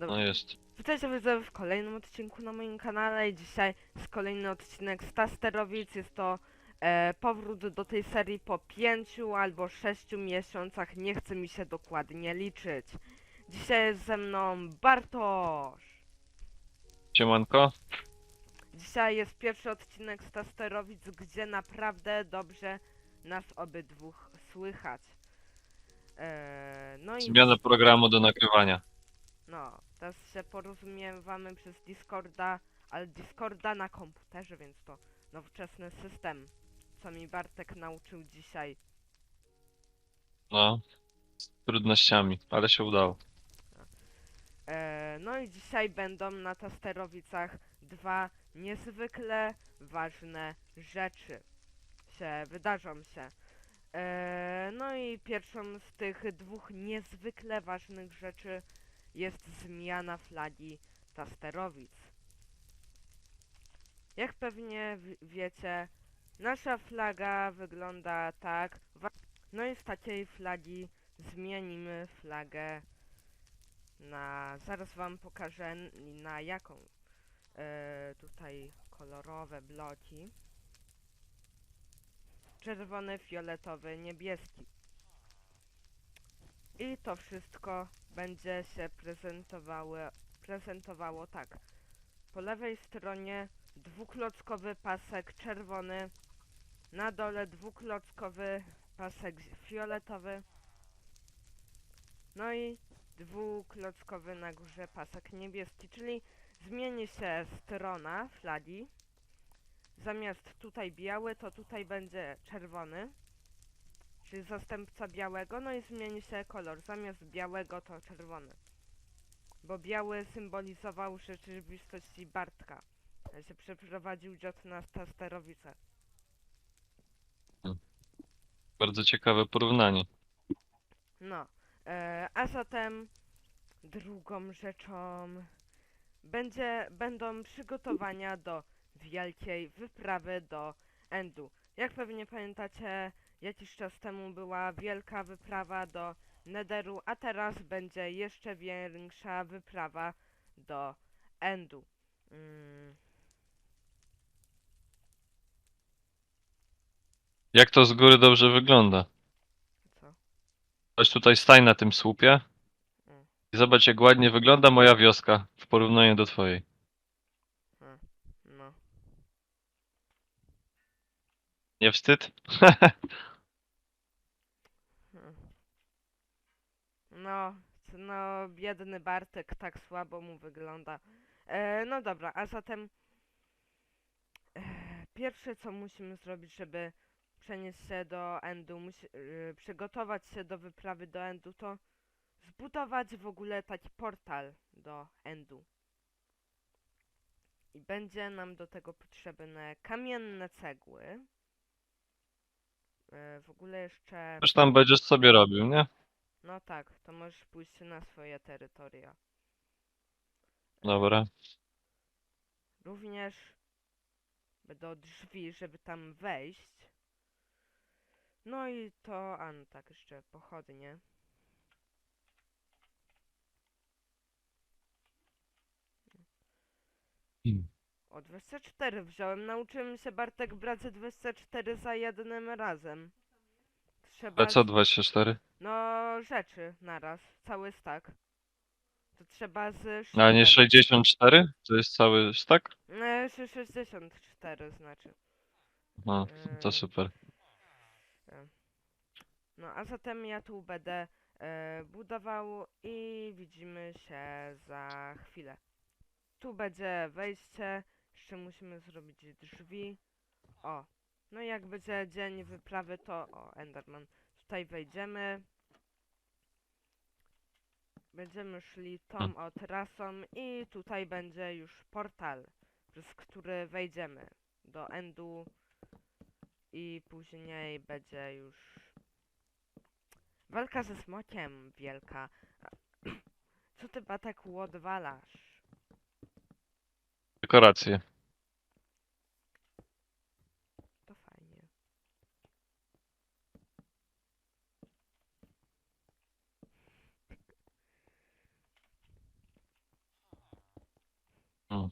Dobra. No jest. Witajcie widzowie w kolejnym odcinku na moim kanale i dzisiaj jest kolejny odcinek z Tasterowic. Jest to e, powrót do tej serii po pięciu albo sześciu miesiącach, nie chce mi się dokładnie liczyć. Dzisiaj jest ze mną Bartosz. Siemanko. Dzisiaj jest pierwszy odcinek z Tasterowic, gdzie naprawdę dobrze nas obydwóch słychać. E, no i Zmiana programu do nagrywania. No, teraz się porozumiewamy przez Discorda, ale Discorda na komputerze, więc to nowoczesny system, co mi Bartek nauczył dzisiaj. No. Z trudnościami, ale się udało. E, no i dzisiaj będą na Tasterowicach dwa niezwykle ważne rzeczy. Się wydarzą się. E, no i pierwszą z tych dwóch niezwykle ważnych rzeczy jest zmiana flagi Tasterowic. Jak pewnie wiecie, nasza flaga wygląda tak. No i z takiej flagi zmienimy flagę na. Zaraz wam pokażę na jaką. E, tutaj kolorowe bloki. Czerwony, fioletowy, niebieski. I to wszystko będzie się prezentowało, prezentowało tak. Po lewej stronie dwuklockowy pasek czerwony, na dole dwuklockowy pasek fioletowy, no i dwuklockowy na górze pasek niebieski, czyli zmieni się strona flagi. Zamiast tutaj biały, to tutaj będzie czerwony czyli zastępca białego, no i zmieni się kolor. Zamiast białego to czerwony. Bo biały symbolizował rzeczywistość Bartka. Ja się przeprowadził dziot na Tasterowice. Bardzo ciekawe porównanie. No, e, a zatem drugą rzeczą będzie, będą przygotowania do wielkiej wyprawy do Endu. Jak pewnie pamiętacie, jakiś czas temu była wielka wyprawa do Netheru, a teraz będzie jeszcze większa wyprawa do Endu. Mm, Jak to z góry dobrze wygląda? co? Tutaj stań na tym słupie Mm. i zobacz jak ładnie wygląda moja wioska w porównaniu do twojej. No. Nie wstyd? Hmm. No, no, biedny Bartek, tak słabo mu wygląda. E, no dobra, a zatem e, pierwsze co musimy zrobić, żeby przenieść się do Endu, musi, e, przygotować się do wyprawy do Endu, to zbudować w ogóle taki portal do Endu. I będzie nam do tego potrzebne kamienne cegły. E, w ogóle jeszcze... Tam będziesz sobie robił, nie? No tak, to możesz pójść na swoje terytoria. Dobra. Również do drzwi, żeby tam wejść. No i to, a no tak, jeszcze pochodnie. O, 24 wziąłem. Nauczyłem się Bartek brać 24 za jednym razem. Trzeba... Ale co z- 24? No, rzeczy naraz. Cały stack. To trzeba z... A nie shiftem. 64? To jest cały stack? E, szy- 64 znaczy. No, to Eee. super. No a zatem ja tu będę e, budował i widzimy się za chwilę. Tu będzie wejście, jeszcze musimy zrobić drzwi. O, no i jak będzie dzień wyprawy to, o Enderman, tutaj wejdziemy. Będziemy szli tą Hmm. o trasą i tutaj będzie już portal, przez który wejdziemy do Endu i później będzie już walka ze smokiem wielka. Co ty batek odwalasz? Dekoracje. To fajnie.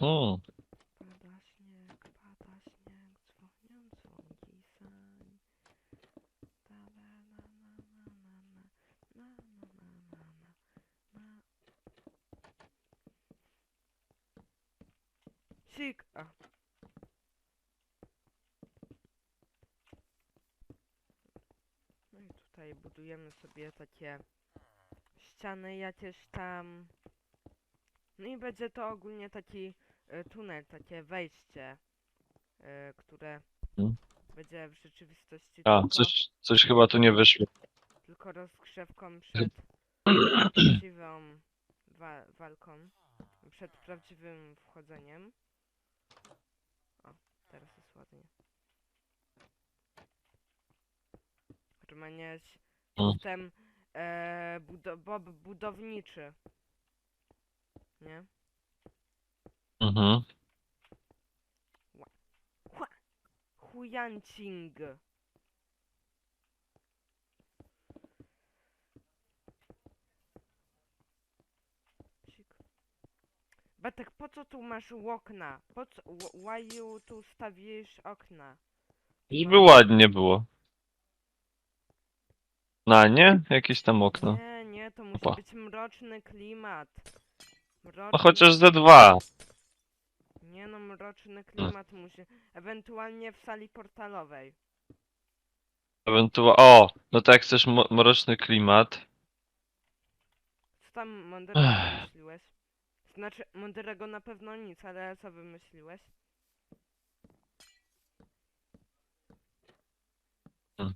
Mhm. Pada śnieg, pada śnieg, dzwonią dzwonki sań. Ta la la la la la la, la la la la la, la. Sik! A. No i tutaj budujemy sobie takie ściany jakieś tam. No i będzie to ogólnie taki e, tunel, takie wejście, e, które Mhm. będzie w rzeczywistości A, tylko, coś, coś chyba tu nie wyszło. tylko rozgrzewką przed prawdziwą wa walką, przed prawdziwym wchodzeniem. O, teraz jest ładnie. Romaniać Mm. jestem e, budo bob budowniczy. Nie? Mhm. Huyancing. Batek, po co tu masz okna? Po co, wh- why you tu stawisz okna? Żeby ładnie było. Na nie? Jakieś tam okno. Nie, nie, to musi Opa. być mroczny klimat. Mroczny, No chociaż ze dwa. Mroczny klimat musi. Ewentualnie w sali portalowej. Ewentualnie. O! No to jak chcesz mo- mroczny klimat. Co tam mądrego Ech. wymyśliłeś? Znaczy, mądrego na pewno nic, ale co wymyśliłeś? Hmm.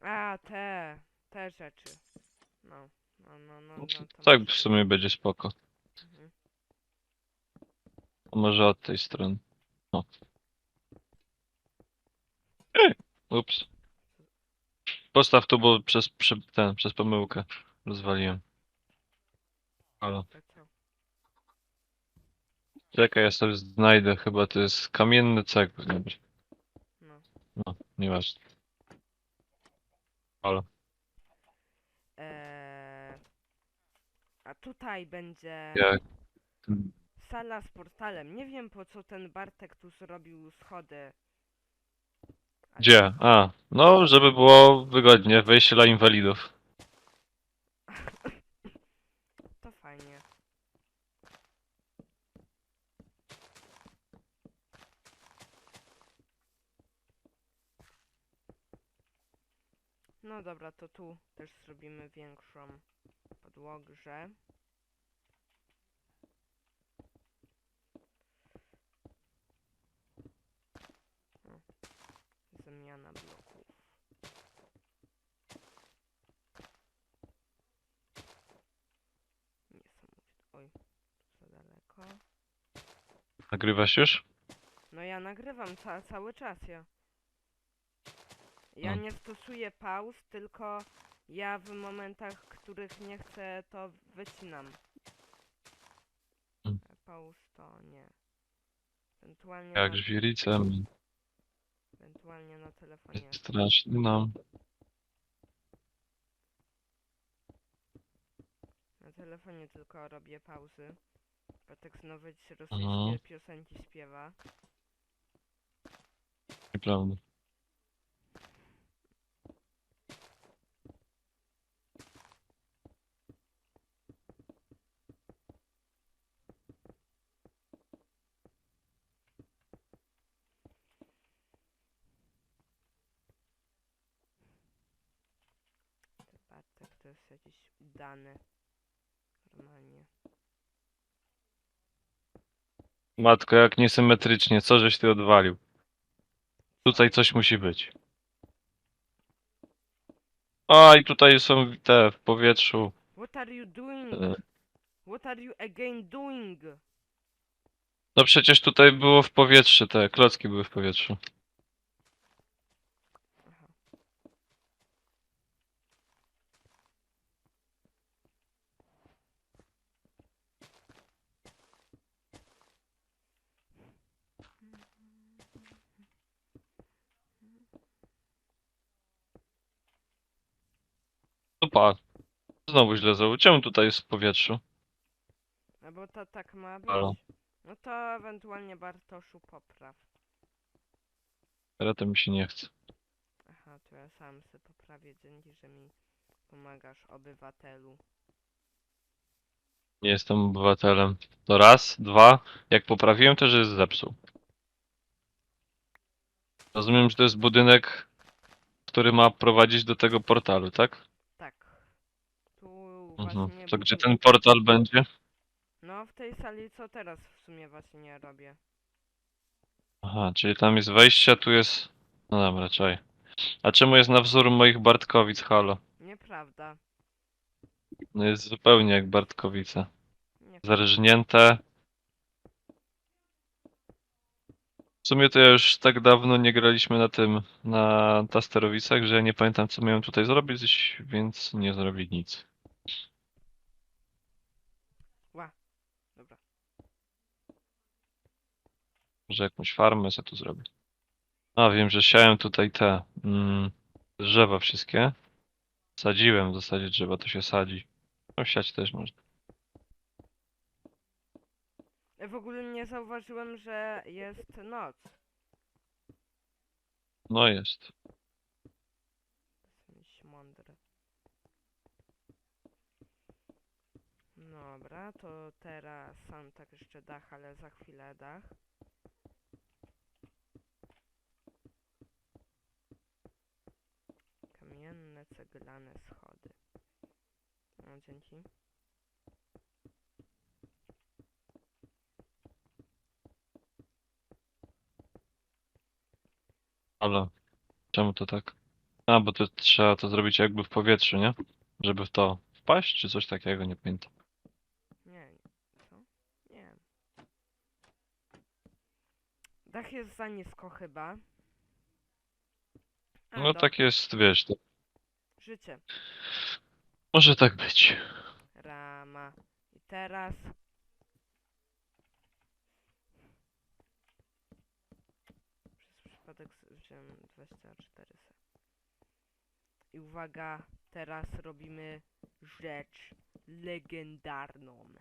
A, te, te rzeczy. No, no, no, no, no to Tak w sumie będzie spoko. Mhm. A może od tej strony. O. Ej, Ups. Postaw tu, bo przez, prze, ten, przez pomyłkę rozwaliłem. Halo. Czekaj, ja sobie znajdę, chyba to jest kamienny cegł. powinien być. No. No, nieważne. Halo. Eee, a tutaj będzie Jak? Sala z portalem. Nie wiem po co ten Bartek tu zrobił schody. Ale- Gdzie? A, no, żeby było wygodnie, wejście dla inwalidów. To fajnie. No dobra, to tu też zrobimy większą podłogę. O, Zamiana bloków. Niesamowite. Oj, tu za daleko. Nagrywasz już? No ja nagrywam ca cały czas ja. Ja Mm. nie stosuję pauz, tylko ja w momentach, których nie chcę, to wycinam. Mm. Pauz to nie. Ewentualnie, Jak żwiricem. Ewentualnie na telefonie. Straszny nam. Na telefonie tylko robię pauzy. Patek znowu ci rosyjskie Mhm. piosenki śpiewa. Nieprawda. Bartek to jest jakiś udany. Normalnie. Matko, jak niesymetrycznie, co żeś ty odwalił? Tutaj coś musi być. A, i tutaj są te w powietrzu. What are you doing? e, What are you again doing? No przecież tutaj było w powietrzu, te klocki były w powietrzu. Aha. Opa. Znowu źle zrobił. Czemu tutaj jest w powietrzu? No bo to tak ma być. Halo. No to ewentualnie Bartoszu popraw. Teraz to mi się nie chce. Aha, to ja sam sobie poprawię, dzięki, że mi pomagasz, obywatelu. Nie jestem obywatelem. To raz, dwa. Jak poprawiłem, to że jest zepsuł. Rozumiem, że to jest budynek, który ma prowadzić do tego portalu, tak? Mhm. właśnie... To gdzie ten portal będzie? No, w tej sali, co teraz w sumie właśnie nie robię. Aha, czyli tam jest wejście, tu jest... No dobra, czaj. A czemu jest na wzór moich Bartkowic, halo? Nieprawda. No jest zupełnie jak Bartkowice. Nie Zarżnięte. W sumie to ja już tak dawno nie graliśmy na tym, na tasterowicach, że ja nie pamiętam co miałem tutaj zrobić, więc nie zrobić nic. Dobra. Może jakąś farmę sobie tu zrobię. A, wiem, że siałem tutaj te mm, drzewa wszystkie. Sadziłem w zasadzie drzewa, to się sadzi. No siać też można. W ogóle nie zauważyłem, że jest noc. No jest. Jestem mądry. Dobra, to teraz sam tak jeszcze dach, ale za chwilę dach. Kamienne, ceglane schody. No, dzięki. Ale czemu to tak? A, bo to trzeba to zrobić jakby w powietrzu, nie? Żeby w to wpaść, czy coś takiego, nie pamiętam. Nie, co? Nie. Dach jest za nisko chyba. A, No do- tak jest, wiesz, to Może tak być. Rama. I teraz... Przez przypadek wziąłem 24 se. I uwaga, teraz robimy rzecz legendarną.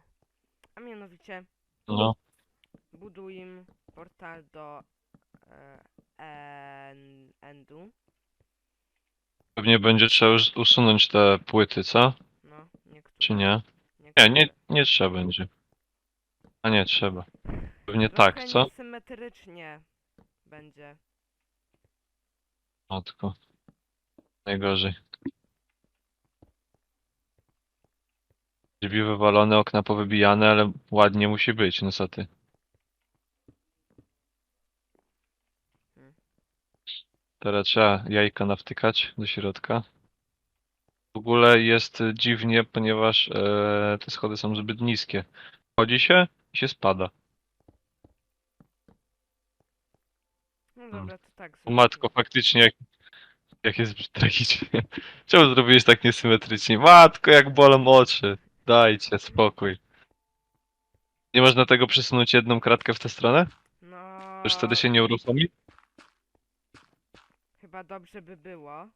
A mianowicie No, budujmy portal do e, en, Endu. Pewnie będzie trzeba już usunąć te płyty, co? No, niektóre. Czy nie? Nie, nie, nie trzeba będzie. A nie, trzeba. Pewnie Trochę tak, co? Symetrycznie będzie. Matko. Najgorzej. Drzwi wywalone, okna powybijane, ale ładnie musi być, no co ty. Hmm. Teraz trzeba jajka nawtykać do środka. W ogóle jest dziwnie, ponieważ e, te schody są zbyt niskie. Chodzi się i się spada. No dobra, to tak O matko, faktycznie jak, jak jest tragicznie. Czemu zrobiłeś tak niesymetrycznie? Matko, jak bolą oczy. Dajcie spokój. Nie można tego przesunąć jedną kratkę w tę stronę? No, Już wtedy się nie uruchomi? Chyba dobrze by było.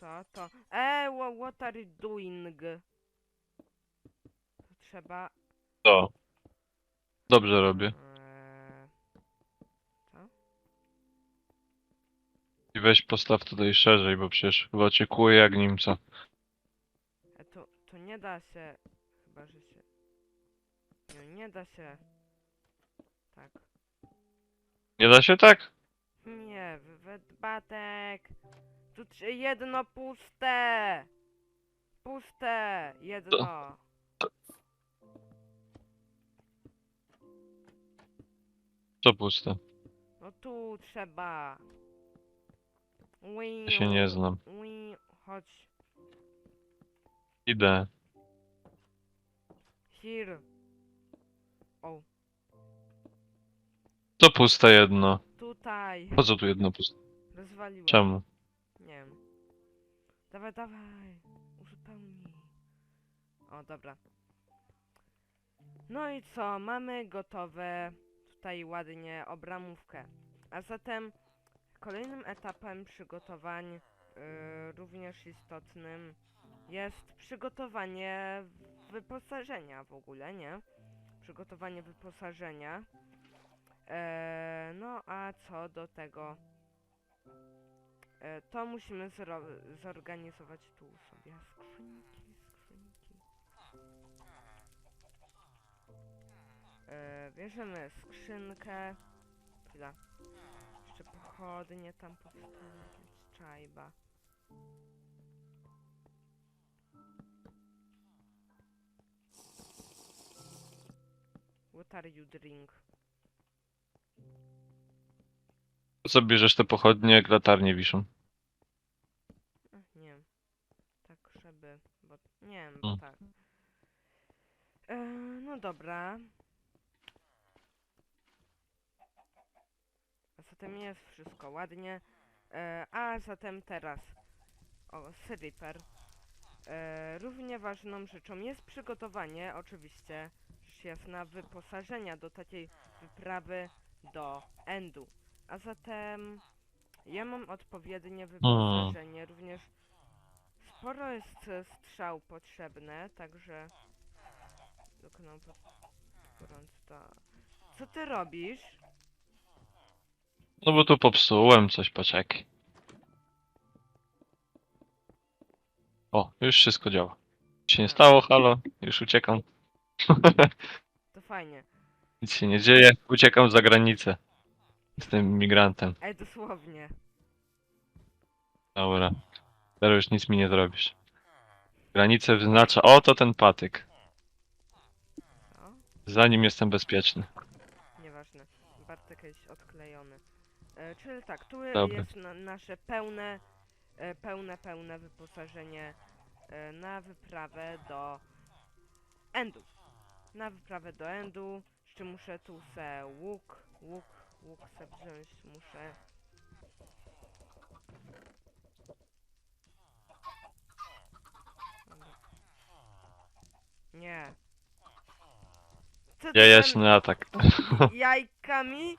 Co to? Wha- what are you doing? To trzeba... To. Dobrze robię. Eee, co? I weź postaw tutaj szerzej, bo przecież chyba oczekuję jak Niemca. E, to, to nie da się... Chyba, że się... Nie, nie da się... Tak. Nie da się tak? Nie, Batek. Tu trze- jedno puste. Puste. Jedno. Co puste? No tu trzeba. Ja się nie znam. Chodź. Idę. Here. O, Co puste jedno? Tutaj. Po co tu jedno puste? Rozwaliłem. Czemu? Nie wiem. Dawaj, dawaj. Uzupełnij. O, dobra. No i co? Mamy gotowe tutaj ładnie obramówkę. A zatem kolejnym etapem przygotowań, yy, również istotnym, jest przygotowanie wyposażenia w ogóle, nie? przygotowanie wyposażenia. E, no a do tego, e, to musimy zorganizować tu sobie skrzynki, skrzynki. E, bierzemy skrzynkę. Chwila. Jeszcze pochodnie tam postawić, czajba. What are you drink? Po co bierzesz te pochodnie, jak latarnie wiszą? Ach, nie wiem. Tak, żeby. Bo, nie wiem, bo Mm. tak. E, no dobra. A zatem jest wszystko ładnie. E, a zatem teraz. O, Slipper. E, równie ważną rzeczą jest przygotowanie, oczywiście, rzecz jasna, wyposażenia do takiej wyprawy do Endu. A zatem ja mam odpowiednie wyposażenie, również sporo jest e, strzał potrzebne, także dokonam pod to. Co ty robisz? No bo tu popsułem coś, poczekaj. O, już wszystko działa. Nic się nie stało, halo, już uciekam. To fajnie. Nic się nie dzieje, uciekam za granicę. Jestem migrantem. Ej, dosłownie. Dobra. Teraz już nic mi nie zrobisz. Granicę wyznacza. O, to ten patyk. O, Za nim jestem bezpieczny. nieważne. Bartek jest odklejony. E, czyli tak, tu Dobra. jest na, nasze pełne, e, pełne, pełne wyposażenie e, na wyprawę do Endu. Na wyprawę do Endu. Jeszcze muszę tu se łuk, łuk, łuk se wziąć muszę. Nie. Co ty we Jajeczny atak. Jajkami?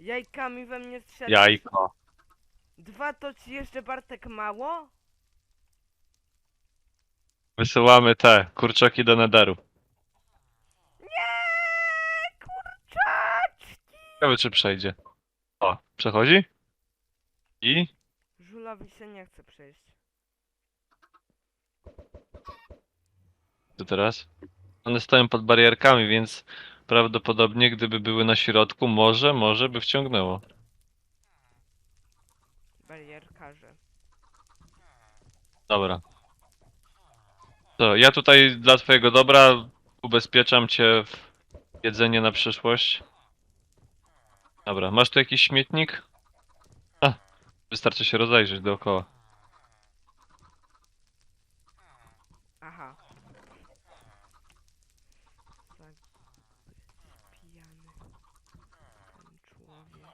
Jajkami we mnie strzelasz? Jajko. Dwa to ci jeszcze Bartek mało? Wysyłamy te kurczaki do nederu. Nie, kurczaczki! Ciekawe czy przejdzie. O, przechodzi? I? Żulowi się nie chce przejść. Co teraz? One stoją pod barierkami, więc prawdopodobnie gdyby były na środku, może, może by wciągnęło. Barierkarze. Dobra. To ja tutaj dla twojego dobra ubezpieczam cię w jedzenie na przyszłość. Dobra, masz tu jakiś śmietnik? A, wystarczy się rozejrzeć dookoła. Aha. Pijany. Ten człowiek.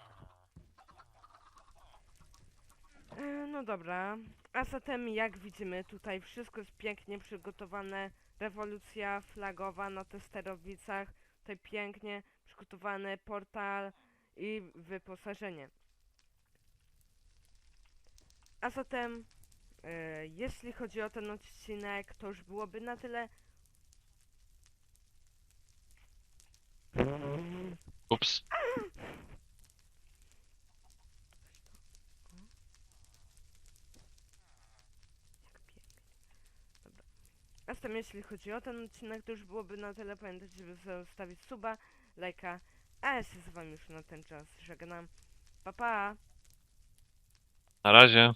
E, no dobra. A zatem jak widzimy tutaj wszystko jest pięknie przygotowane. Rewolucja flagowa na testerowicach. Tutaj pięknie przygotowany portal i wyposażenie. A zatem E, jeśli chodzi o ten odcinek, to już byłoby na tyle. Ups. A zatem jeśli chodzi o ten odcinek, to już byłoby na tyle. Pamiętajcie, żeby zostawić suba, lajka. A się z wami już na ten czas żegnam. Pa pa! Na razie.